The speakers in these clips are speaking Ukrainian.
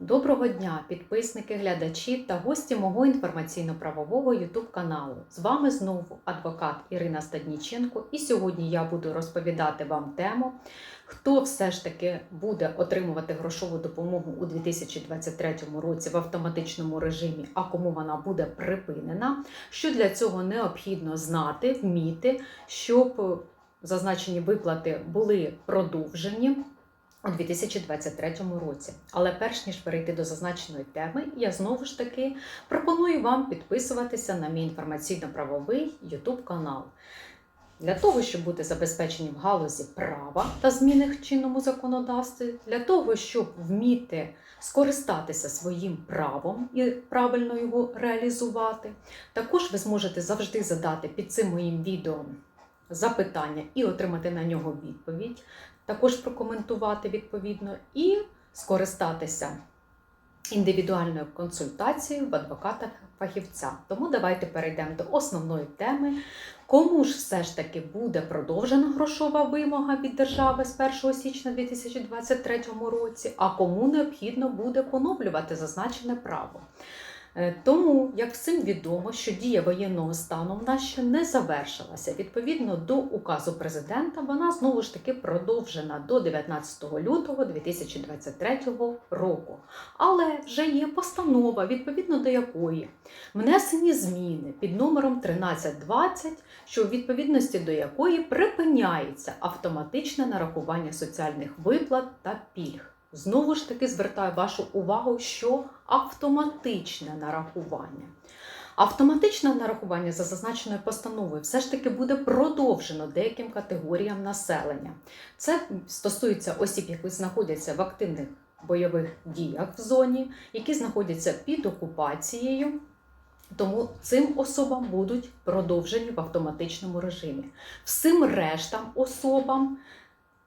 Доброго дня, підписники, глядачі та гості мого інформаційно-правового YouTube каналу. З вами знову адвокат Ірина Стадніченко, і сьогодні я буду розповідати вам тему, хто все ж таки буде отримувати грошову допомогу у 2023 році в автоматичному режимі, а кому вона буде припинена. Що для цього необхідно знати, вміти, щоб зазначені виплати були продовжені у 2023 році. Але перш ніж перейти до зазначеної теми, я знову ж таки пропоную вам підписуватися на мій інформаційно-правовий YouTube канал. Для того, щоб бути забезпечені в галузі права та зміни в чинному законодавстві, для того, щоб вміти скористатися своїм правом і правильно його реалізувати, також ви зможете завжди задати під цим моїм відео запитання і отримати на нього відповідь також прокоментувати відповідно і скористатися індивідуальною консультацією в адвоката-фахівця. Тому давайте перейдемо до основної теми. Кому ж все ж таки буде продовжена грошова вимога від держави з 1 січня 2023 році, а кому необхідно буде поновлювати зазначене право. Е, Тому, як всім відомо, що дія воєнного стану в нас ще не завершилася. Відповідно до указу президента, вона знову ж таки продовжена до 19 лютого 2023 року. Але вже є постанова, відповідно до якої внесені зміни під номером 1320, що у відповідності до якої припиняється автоматичне нарахування соціальних виплат та пільг. Знову ж таки звертаю вашу увагу, що автоматичне нарахування. Автоматичне нарахування за зазначеною постановою все ж таки буде продовжено деяким категоріям населення. Це стосується осіб, які знаходяться в активних бойових діях в зоні, які знаходяться під окупацією. Тому цим особам будуть продовжені в автоматичному режимі. Всім рештам особам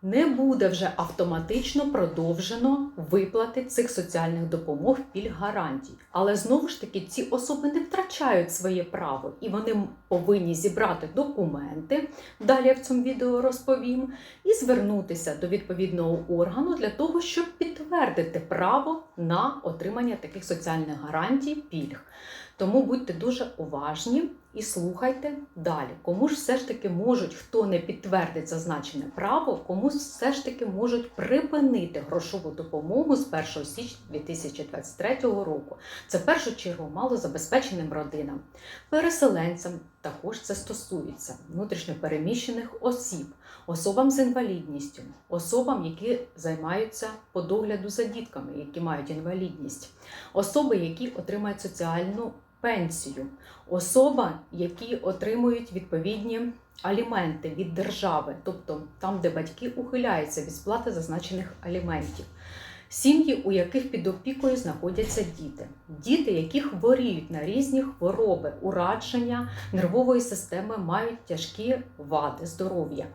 не буде вже автоматично продовжено виплати цих соціальних допомог пільг гарантій. Але знову ж таки ці особи не втрачають своє право і вони повинні зібрати документи. Далі я в цьому відео розповім, і звернутися до відповідного органу для того, щоб підтвердити право на отримання таких соціальних гарантій пільг. Тому будьте дуже уважні і слухайте далі. Кому ж все ж таки можуть, хто не підтвердить зазначене право, комусь все ж таки можуть припинити грошову допомогу з 1 січня 2023 року. Це в першу чергу малозабезпеченим родинам, переселенцям також це стосується внутрішньопереміщених осіб, особам з інвалідністю, особам, які займаються по догляду за дітками, які мають інвалідність, особи, які отримають соціальну пенсію, особа, які отримують відповідні аліменти від держави, тобто там, де батьки ухиляються від сплати зазначених аліментів. Сім'ї, у яких під опікою знаходяться діти, діти, які хворіють на різні хвороби, ураження нервової системи, мають тяжкі вади здоров'я.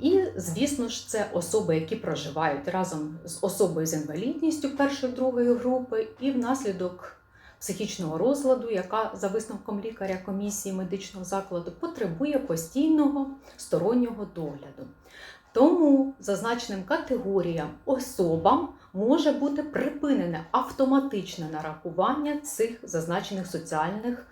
І, звісно ж, це особи, які проживають разом з особою з інвалідністю першої другої групи, і внаслідок психічного розладу, яка за висновком лікаря комісії медичного закладу потребує постійного стороннього догляду. Тому зазначеним категоріям особам може бути припинене автоматичне нарахування цих зазначених соціальних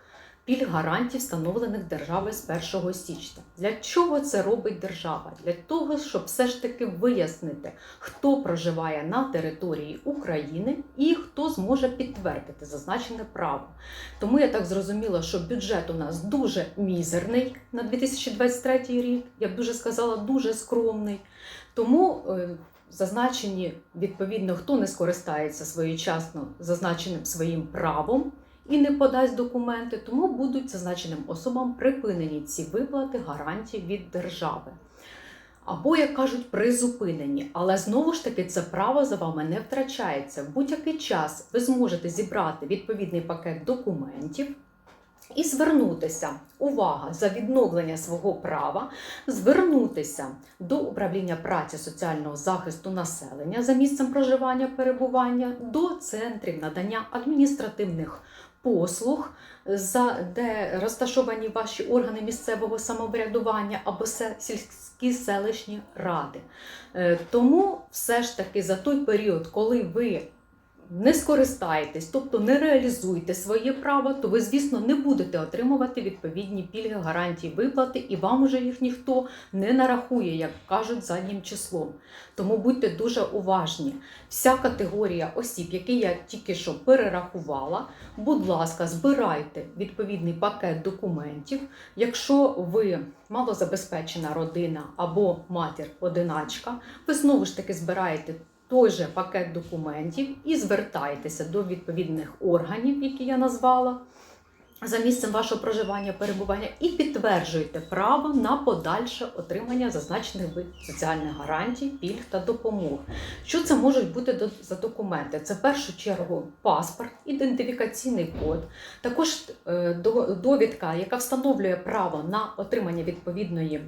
пільг гарантій, встановлених державою з 1 січня. Для чого це робить держава? Для того, щоб все ж таки вияснити, хто проживає на території України і хто зможе підтвердити зазначене право. Тому я так зрозуміла, що бюджет у нас дуже мізерний на 2023 рік, я б дуже сказала, дуже скромний. Тому е, зазначені відповідно, хто не скористається своєчасно зазначеним своїм правом і не подасть документи, тому будуть зазначеним особам припинені ці виплати гарантій від держави. Або, як кажуть, призупинені. Але знову ж таки це право за вами не втрачається. В будь-який час ви зможете зібрати відповідний пакет документів. І звернутися, увага, за відновлення свого права, звернутися до управління праці соціального захисту населення за місцем проживання перебування, до центрів надання адміністративних послуг, за де розташовані ваші органи місцевого самоврядування або сільські селищні ради. Е, Тому все ж таки за той період, коли ви не скористаєтесь, тобто не реалізуєте своє право, то ви, звісно, не будете отримувати відповідні пільги, гарантії виплати, і вам уже їх ніхто не нарахує, як кажуть, заднім числом. Тому будьте дуже уважні. Вся категорія осіб, які я тільки що перерахувала, будь ласка, збирайте відповідний пакет документів. Якщо ви малозабезпечена родина або матір-одиначка, ви знову ж таки збираєте той же пакет документів і звертаєтеся до відповідних органів, які я назвала. За місцем вашого проживання, перебування і підтверджуєте право на подальше отримання зазначених соціальних гарантій, пільг та допомог. Що це можуть бути за документи? Це в першу чергу паспорт, ідентифікаційний код, також е, до- довідка, яка встановлює право на отримання відповідної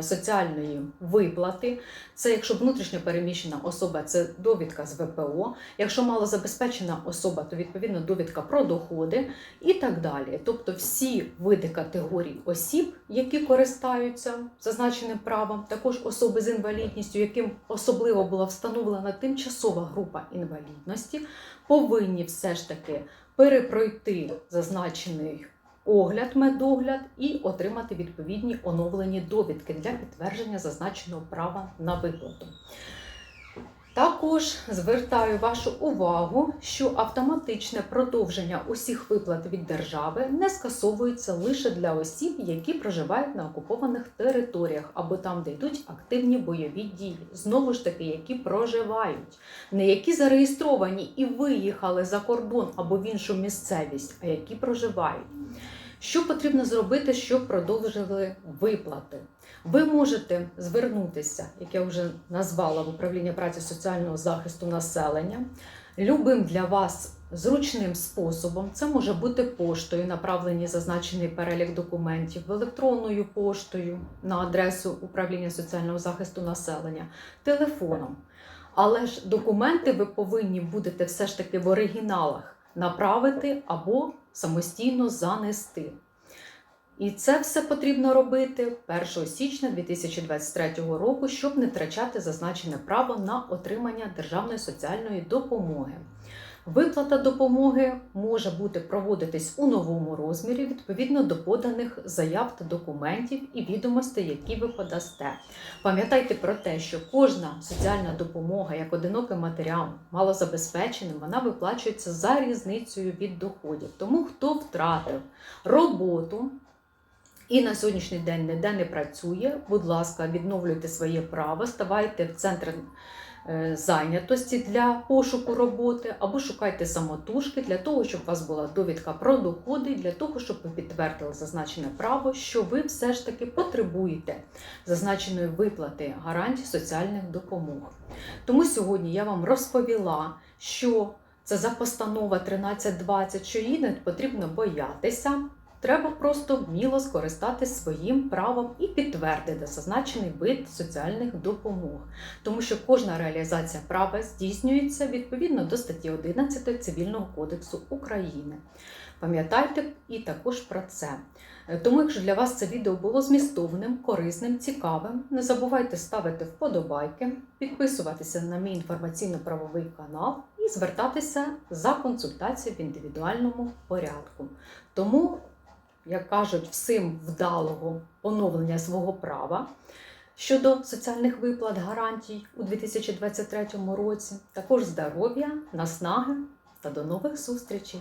соціальної виплати. Це якщо внутрішньо переміщена особа, це довідка з ВПО. Якщо малозабезпечена особа, то відповідно довідка про доходи і так далі. Тобто всі види категорій осіб, які користаються зазначеним правом, також особи з інвалідністю, яким особливо була встановлена тимчасова група інвалідності, повинні все ж таки перепройти зазначений огляд, медогляд і отримати відповідні оновлені довідки для підтвердження зазначеного права на виплату. Також звертаю вашу увагу, що автоматичне продовження усіх виплат від держави не скасовується лише для осіб, які проживають на окупованих територіях або там, де йдуть активні бойові дії. Знову ж таки, які проживають, не які зареєстровані і виїхали за кордон або в іншу місцевість, а які проживають. Що потрібно зробити, щоб продовжили виплати? Ви можете звернутися, як я вже назвала в управління праці соціального захисту населення, любим для вас зручним способом. Це може бути поштою, направлені зазначений перелік документів, електронною поштою на адресу управління соціального захисту населення, телефоном. Але ж документи ви повинні будете все ж таки в оригіналах направити або самостійно занести. І це все потрібно робити 1 січня 2023 року, щоб не втрачати зазначене право на отримання державної соціальної допомоги. Виплата допомоги може бути проводитись у новому розмірі відповідно до поданих заяв та документів і відомостей, які ви подасте. Пам'ятайте про те, що кожна соціальна допомога, як одиноким матерям, малозабезпеченим, вона виплачується за різницею від доходів. Тому хто втратив роботу, і на сьогоднішній день ніде не працює. Будь ласка, відновлюйте своє право, ставайте в центр е, зайнятості для пошуку роботи, або шукайте самотужки для того, щоб у вас була довідка про доходи, для того, щоб ви підтвердили зазначене право, що ви все ж таки потребуєте зазначеної виплати гарантій соціальних допомог. Тому сьогодні я вам розповіла, що це за постанова 1320, що її не потрібно боятися. Треба просто вміло скористатися своїм правом і підтвердити зазначений вид соціальних допомог, тому що кожна реалізація права здійснюється відповідно до статті 11 Цивільного кодексу України. Пам'ятайте і також про це. Е, Тому, якщо для вас це відео було змістовним, корисним, цікавим, не забувайте ставити вподобайки, підписуватися на мій інформаційно-правовий канал і звертатися за консультацією в індивідуальному порядку. Тому як кажуть, всім вдалого поновлення свого права щодо соціальних виплат гарантій у 2023 році, також здоров'я, наснаги та до нових зустрічей!